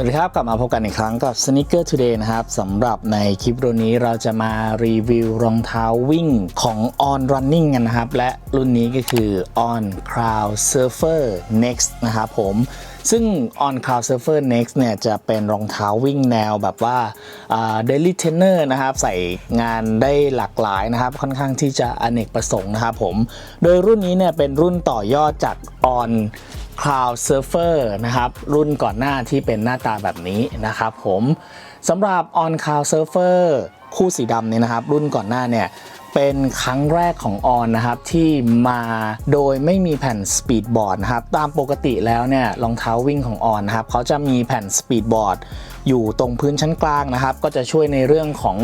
วัสดีครับกลับมาพบกันอีกครั้งกับ Sneaker Today นะครับสำหรับในคลิปรุ่นนี้เราจะมารีวิวรองเท้าวิ่งของ On Running กันนะครับ และรุ่นนี้ก็คือ On Cloud Surfer Next นะครับผมซึ่ง On Cloud Surfer Next เนี่ยจะเป็นรองเท้าวิ่งแนวแบบว่าอ่า Daily Trainer นะครับ ใส่งานได้หลากหลายนะครับ ค่อนข้างที่จะอเนกประสงค์นะครับผม โดยรุ่นนี้เนี่ยเป็นรุ่นต่อยอดจาก On Cloud Surfer นะครับรุ่นก่อนหน้าที่เป็นหน้าตาแบบนี้นะครับผมสำหรับ On Cloud Surfer คู่สีดำเนี่ยนะครับ รุ่นก่อนหน้าเนี่ยเป็นครั้งแรกของออนนะครับที่มาโดยไม่มีแผ่นสปีดบอร์ดนะครับตามปกติแล้วเนี่ยรองเท้าวิ่งของออนะครับเขาจะมีแผ่นสปีดบอร์ด อยู่ตรงพื้นชั้นกลางนะครับ ก็จะช่วยในเรื่องของ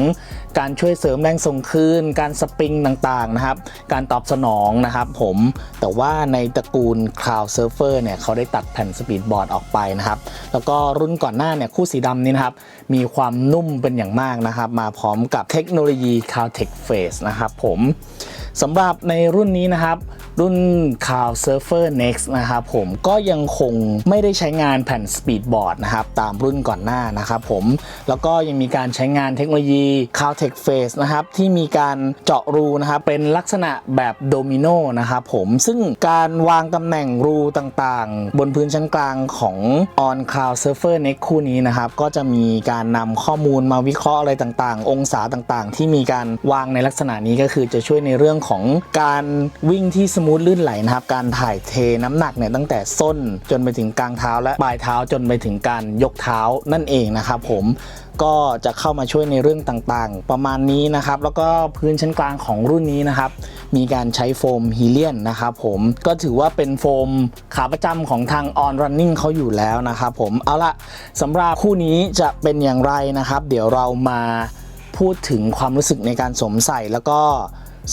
การช่วยเสริมแรงส่งคืน การสปริงต่างๆนะครับ การตอบสนองนะครับผมแต่ว่าในตระกูล Cloud Surfer เนี่ยเขาได้ตัดแผ่นสปีดบอร์ดออกไปนะครับ แล้วก็รุ่นก่อนหน้าเนี่ยคู่สีดำนี้นะครับมีความนุ่มเป็นอย่างมากนะครับ มาพร้อมกับเทคโนโลยี Cloud Tech Face นะครับผม สำหรับในรุ่นนี้นะครับ รุ่น Cloud Surfer Next นะครับผมก็ยังคงไม่ได้ใช้งานแผ่นสปีดบอร์ดนะครับตามรุ่นก่อนหน้านะครับผมแล้วก็ยังมีการใช้งานเทคโนโลยี Cloud Tech Face นะครับที่มีการเจาะรูนะครับเป็นลักษณะแบบโดมิโนนะครับผมซึ่งการวางตำแหน่งรูต่างๆ บนพื้นชั้นกลางของ On Cloud Surfer Next คู่นี้นะครับก็จะมีการนำข้อมูลมาวิเคราะห์อะไรต่างๆ องศาต่างๆ ที่มีการวางในลักษณะนี้ก็คือจะช่วยในเรื่องของการวิ่งที่สมูทลื่นไหลนะครับ การถ่ายเทน้ำหนักเนี่ยตั้งแต่ส้นจนไปถึงกลางเท้า และปลายเท้าจนไปถึงการยกเท้านั่นเองนะครับผมก็จะเข้ามาช่วยในเรื่องต่างๆ ประมาณนี้นะครับ แล้วก็พื้นชั้นกลางของรุ่นนี้นะครับ มีการใช้โฟมฮีเลียนนะครับผมก็ถือว่าเป็นโฟมขาประจำของทาง On Running เขาอยู่แล้วนะครับผมเอาละสำหรับคู่นี้จะเป็นอย่างไรนะครับ เดี๋ยวเรามาพูดถึงความรู้สึกในการสวมใส่แล้วก็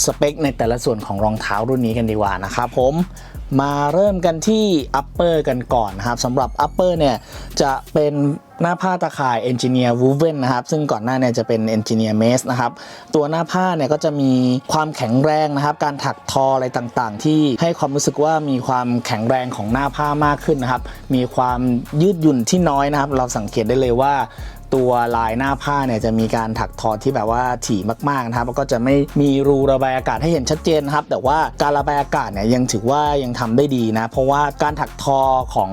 สเปคในแต่ละส่วนของรองเท้ารุ่นนี้กันดีกว่านะครับผมมาเริ่มกันที่ upper กันก่อนนะครับสำหรับ upper เนี่ยจะเป็นหน้าผ้าตาข่าย Engineer Woven นะครับ ซึ่งก่อนหน้าเนี่ยจะเป็น Engineer Mesh นะครับ ตัวหน้าผ้าเนี่ยก็จะมีความแข็งแรงนะครับ การถักทออะไรต่างๆ ที่ให้ความรู้สึกว่ามีความแข็งแรงของหน้าผ้ามากขึ้นนะครับ มีความยืดหยุ่นที่น้อยนะครับ เราสังเกตได้เลยว่า ตัวลายหน้าผ้าเนี่ยจะมีการถักทอที่แบบว่าถี่มากๆนะครับแล้วก็จะไม่มีรูระบายอากาศให้เห็นชัดเจนครับ แต่ว่าการระบายอากาศเนี่ยยังถือว่ายังทำได้ดีนะ เพราะว่าการถักทอของ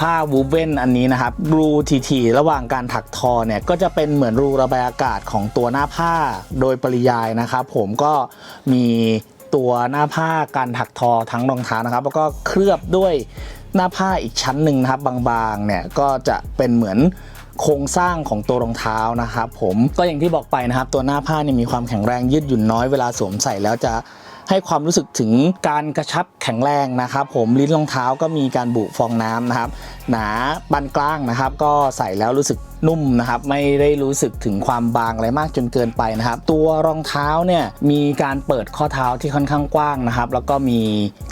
ผ้าวูเวนอันนี้นะครับรูทีๆระหว่างการถักทอเนี่ยก็จะเป็นเหมือนรูระบายอากาศของตัวหน้าผ้าโดยปริยายนะครับ ผมก็มีตัวหน้าผ้าการถักทอทั้งรองเท้านะครับ แล้วก็เคลือบด้วยหน้าผ้าอีกชั้นหนึ่งนะครับบางๆเนี่ยก็จะเป็นเหมือน โครงสร้างของตัวรองเท้านะครับผมก็อย่างที่บอกไปนะครับตัวหน้าผ้าเนี่ยมีความแข็งแรงยืดหยุ่นน้อยเวลาสวมใส่แล้วจะ ให้ความรู้สึกถึงการกระชับแข็งแรงนะครับ ผมลิ้นรองเท้าก็มีการบุฟองน้ำนะครับ หนาปานกลางนะครับ ก็ใส่แล้วรู้สึกนุ่มนะครับไม่ได้รู้สึกถึงความบางอะไรมากจนเกินไปนะครับ ตัวรองเท้าเนี่ยมีการเปิดข้อเท้าที่ค่อนข้างกว้างนะครับ แล้วก็มี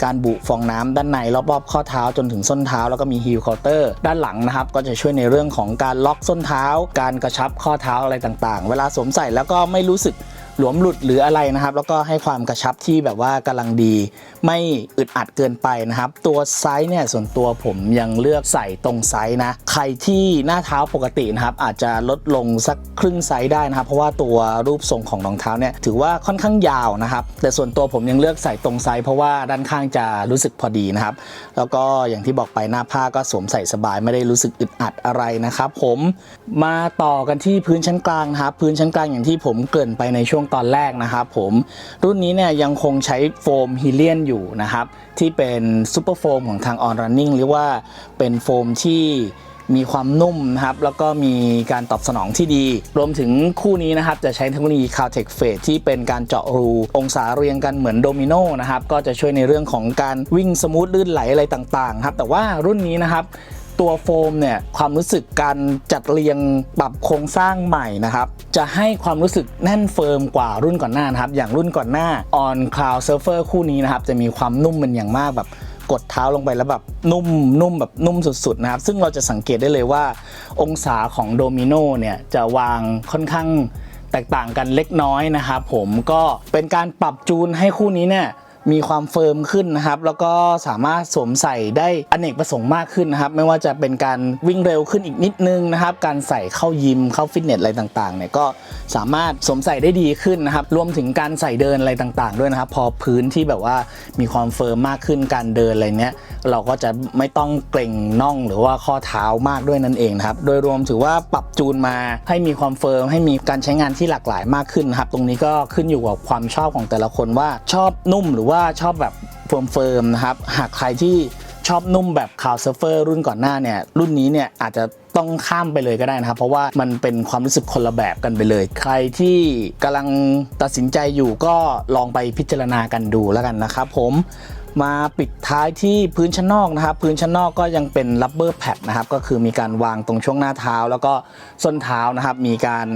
การบุฟองน้ำด้านในรอบๆข้อเท้าจนถึงส้นเท้า แล้วก็มีฮีลเคาน์เตอร์ด้านหลังนะครับ ก็จะช่วยในเรื่องของการล็อกส้นเท้า การกระชับข้อเท้าอะไรต่างๆ เวลาสวมใส่แล้วก็ไม่รู้สึก หลวมหลุดหรืออะไรนะครับ แล้วก็ให้ความกระชับที่แบบว่ากำลังดี ไม่อึดอัดเกินไปนะครับ ตัวไซส์เนี่ยส่วนตัวผมยังเลือกใส่ตรงไซส์นะ ใครที่หน้าเท้าปกตินะครับ อาจจะลดลงสักครึ่งไซส์ได้นะครับ เพราะว่าตัวรูปทรงของรองเท้าเนี่ยถือว่าค่อนข้างยาวนะครับ แต่ส่วนตัวผมยังเลือกใส่ตรงไซส์เพราะว่าด้านข้างจะรู้สึกพอดีนะครับ แล้วก็อย่างที่บอกไปหน้าผ้าก็สวมใส่สบายไม่ได้รู้สึกอึดอัดอะไรนะครับ ผมมาต่อกันที่พื้นชั้นกลางนะครับ พื้นชั้นกลางอย่างที่ผมเกริ่นไปในช่วงตอนแรกนะครับผมรุ่นนี้เนี่ยยังคงใช้โฟมฮีเลียนอยู่นะครับ ที่เป็นซูเปอร์โฟมของทาง On Running หรือว่าเป็นโฟมที่มีความนุ่มนะครับ แล้วก็มีการตอบสนองที่ดี รวมถึงคู่นี้นะครับ จะใช้เทคโนโลยี c a l t e c Fade ที่เป็นการเจาะรู องศาเรียงกันเหมือนโดมิโนนะครับ ก็จะช่วยในเรื่องของการวิ่งสมูทลื่นไหลอะไรต่างๆครับ แต่ว่ารุ่นนี้นะครับ ตัวโฟมเนี่ยความรู้สึกการจัดเรียงปรับโครงสร้างใหม่นะครับ จะให้ความรู้สึกแน่นเฟิร์มกว่ารุ่นก่อนหน้านะครับ อย่างรุ่นก่อนหน้า On Cloud Surfer คู่นี้นะครับ จะมีความนุ่มเป็นอย่างมากแบบกดเท้าลงไปแล้วแบบนุ่มนุ่มแบบนุ่มสุดๆนะครับ ซึ่งเราจะสังเกตได้เลยว่า องศาของโดมิโนเนี่ยจะวางค่อนข้างแตกต่างกันเล็กน้อยนะครับผมก็เป็นการปรับจูนให้คู่นี้เนี่ย มีความเฟิร์มขึ้นนะครับ แล้วก็สามารถสวมใส่ได้อเนกประสงค์มากขึ้นนะครับ ไม่ว่าจะเป็นการวิ่งเร็วขึ้นอีกนิดนึงนะครับ การใส่เข้ายิมเข้าฟิตเนสอะไรต่างๆเนี่ยก็สามารถสวมใส่ได้ดีขึ้นนะครับ รวมถึงการใส่เดินอะไรต่างๆ ด้วยนะครับ พอพื้นที่แบบว่ามีความเฟิร์มมากขึ้นการเดินอะไรเนี้ยเราก็จะไม่ต้องเกร็งน่องหรือว่าข้อเท้ามากด้วยนั่นเองนะครับ โดยรวมถือว่าปรับจูนมาให้มีความเฟิร์มให้มีการใช้งานที่หลากหลายมากขึ้นนะครับ ตรงนี้ก็ขึ้นอยู่กับความชอบของแต่ละคนว่าชอบนุ่มหรือว่าชอบแบบเฟิร์มๆนะครับ หากใครที่ชอบนุ่มแบบคาวเซิร์ฟเฟอร์รุ่นก่อนหน้าเนี่ยรุ่นนี้เนี่ยอาจจะต้องข้ามไปเลยก็ได้นะครับ เพราะว่ามันเป็นความรู้สึกคนละแบบกันไปเลย ใครที่กำลังตัดสินใจอยู่ก็ลองไปพิจารณากันดูแล้วกันนะครับผมมาปิดท้ายที่พื้นชั้นนอกนะครับ พื้นชั้นนอกก็ยังเป็น rubber pad นะครับ ก็คือมีการวางตรงช่วงหน้าเท้า แล้วก็ส้นเท้านะครับ มีการ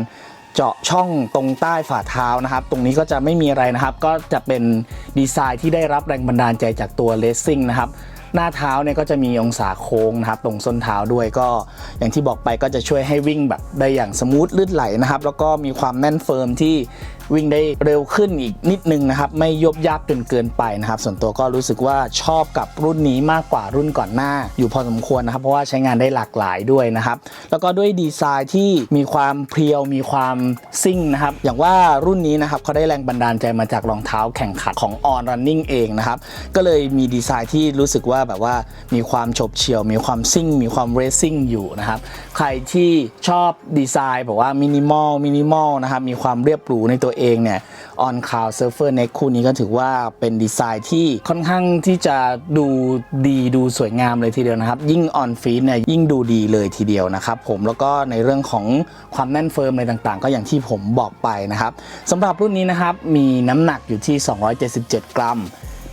เจาะช่องตรงใต้ฝ่าเท้านะครับ ตรงนี้ก็จะไม่มีอะไรนะครับ ก็จะเป็นดีไซน์ที่ได้รับแรงบันดาลใจจากตัวเลสซิ่งนะครับ หน้าเท้าเนี่ยก็จะมีองศาโค้งนะครับ ตรงส้นเท้าด้วยก็อย่างที่บอกไปก็จะช่วยให้วิ่งแบบได้อย่างสมูทลื่นไหลนะครับ แล้วก็มีความแน่นเฟิร์มที่วิ่งได้เร็วขึ้นอีกนิดนึงนะครับ ไม่ยบยับจนเกินไปนะครับ ส่วนตัวก็รู้สึกว่าชอบกับรุ่นนี้มากกว่ารุ่นก่อนหน้า อยู่พอสมควรนะครับ เพราะว่าใช้งานได้หลากหลายด้วยนะครับ แล้วก็ด้วยดีไซน์ที่มีความเพรียวมีความซิ่งนะครับ อย่างว่ารุ่นนี้นะครับเขาได้แรงบันดาลใจมาจากรองเท้าแข่งขันของ On Running เองนะครับ ก็เลยมีดีไซน์ที่รู้สึกว่าแบบว่ามีความฉบเฉี่ยว มีความซิ่ง มีความเรซิ่งอยู่นะครับ ใครที่ชอบดีไซน์แบบว่ามินิมอลมินิมอลนะครับมีความเรียบหรูในตัวเองเนี่ย On Cloud Surfer Neck คู่นี้ก็ถือว่าเป็นดีไซน์ที่ค่อนข้างที่จะดูดีดูสวยงามเลยทีเดียวนะครับ ยิ่ง On Feet เนี่ยยิ่งดูดีเลยทีเดียวนะครับผมแล้วก็ในเรื่องของความแน่นเฟิร์มอะไรต่างๆ ก็อย่างที่ผมบอกไปนะครับสำหรับรุ่นนี้นะครับมีน้ำหนักอยู่ที่ 277 กรัม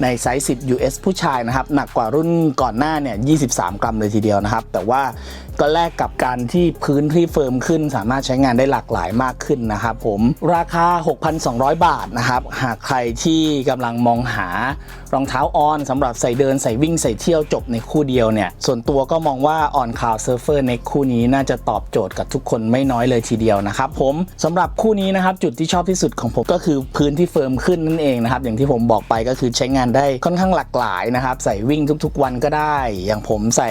ในไซส์ 10 US ผู้ชายนะครับ หนักกว่ารุ่นก่อนหน้าเนี่ย 23 กรัมเลยทีเดียวนะครับ แต่ว่า ก็แลกกับการที่พื้นที่เฟิร์มขึ้น สามารถใช้งานได้หลากหลายมากขึ้นนะครับผมราคา 6,200 บาทนะครับหากใครที่กำลังมองหารองเท้าออนสำหรับใส่เดินใส่วิ่งใส่เที่ยวจบในคู่เดียวเนี่ยส่วนตัวก็มองว่า On Cloud Surfer ในคู่นี้น่าจะตอบโจทย์กับทุกคนไม่น้อยเลยทีเดียวนะครับผมสำหรับคู่นี้นะครับจุดที่ชอบที่สุดของผมก็คือพื้นที่เฟิร์มขึ้นนั่นเองนะครับอย่างที่ผมบอกไปก็คือใช้งานได้ค่อนข้างหลากหลายนะครับใส่วิ่งทุกๆวันก็ได้ อย่างผมใส่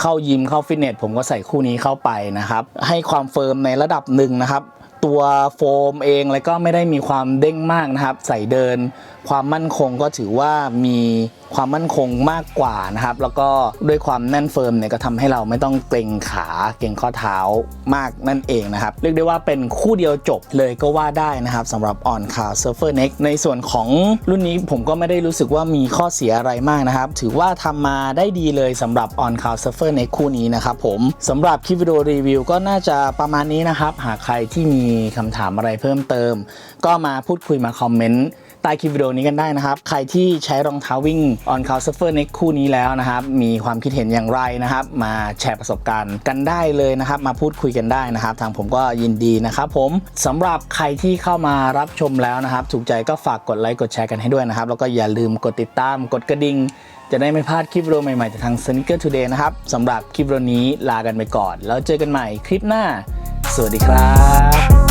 เข้ายิมเข้าฟิตเนสผมก็ใส่คู่นี้เข้าไปนะครับ ให้ความเฟิร์มในระดับหนึ่งนะครับ ตัวโฟมเองแล้วก็ไม่ได้มีความเด้งมากนะครับ ใส่เดิน ความมั่นคงก็ถือว่ามีความมั่นคงมากกว่านะครับ แล้วก็ด้วยความแน่นเฟิร์มเนี่ยก็ทำให้เราไม่ต้องเกรงขาเกรงข้อเท้ามากนั่นเองนะครับ เรียกได้ว่าเป็นคู่เดียวจบเลยก็ว่าได้นะครับสำหรับ On c a r Surfer Neck ในส่วนของรุ่นนี้ผมก็ไม่ได้รู้สึกว่ามีข้อเสียอะไรมากนะครับ ถือว่าทำมาได้ดีเลยสำหรับ On c a r Surfer Neck คู่นี้นะครับผมสำหรับคลิปวิดีโอรีวิวก็น่าจะประมาณนี้นะครับ หากใครที่มีีคำถามอะไรเพิ่มเติม ก็มาพูดคุยมาคอมเมนต์ใต้คลิปวิดีโอนี้กันได้นะครับ ใครที่ใช้รองเท้าวิ่ง On c o u s u r f e r Neck คู่นี้แล้วนะครับ มีความคิดเห็นอย่างไรนะครับ มาแชร์ประสบการณ์กันได้เลยนะครับ มาพูดคุยกันได้นะครับ ทางผมก็ยินดีนะครับผมสำหรับใครที่เข้ามารับชมแล้วนะครับ ถูกใจก็ฝากกดไลค์กดแชร์กันให้ด้วยนะครับ แล้วก็อย่าลืมกดติดตามกดกระดิ่งจะได้ไม่พลาดคลิปวิดีโอใหม่ๆจากทาง Sneaker Today นะครับสำหรับคลิปวิดีโอนี้ลากันไปก่อน แล้วเจอกันใหม่คลิปหน้า สวัสดีครับ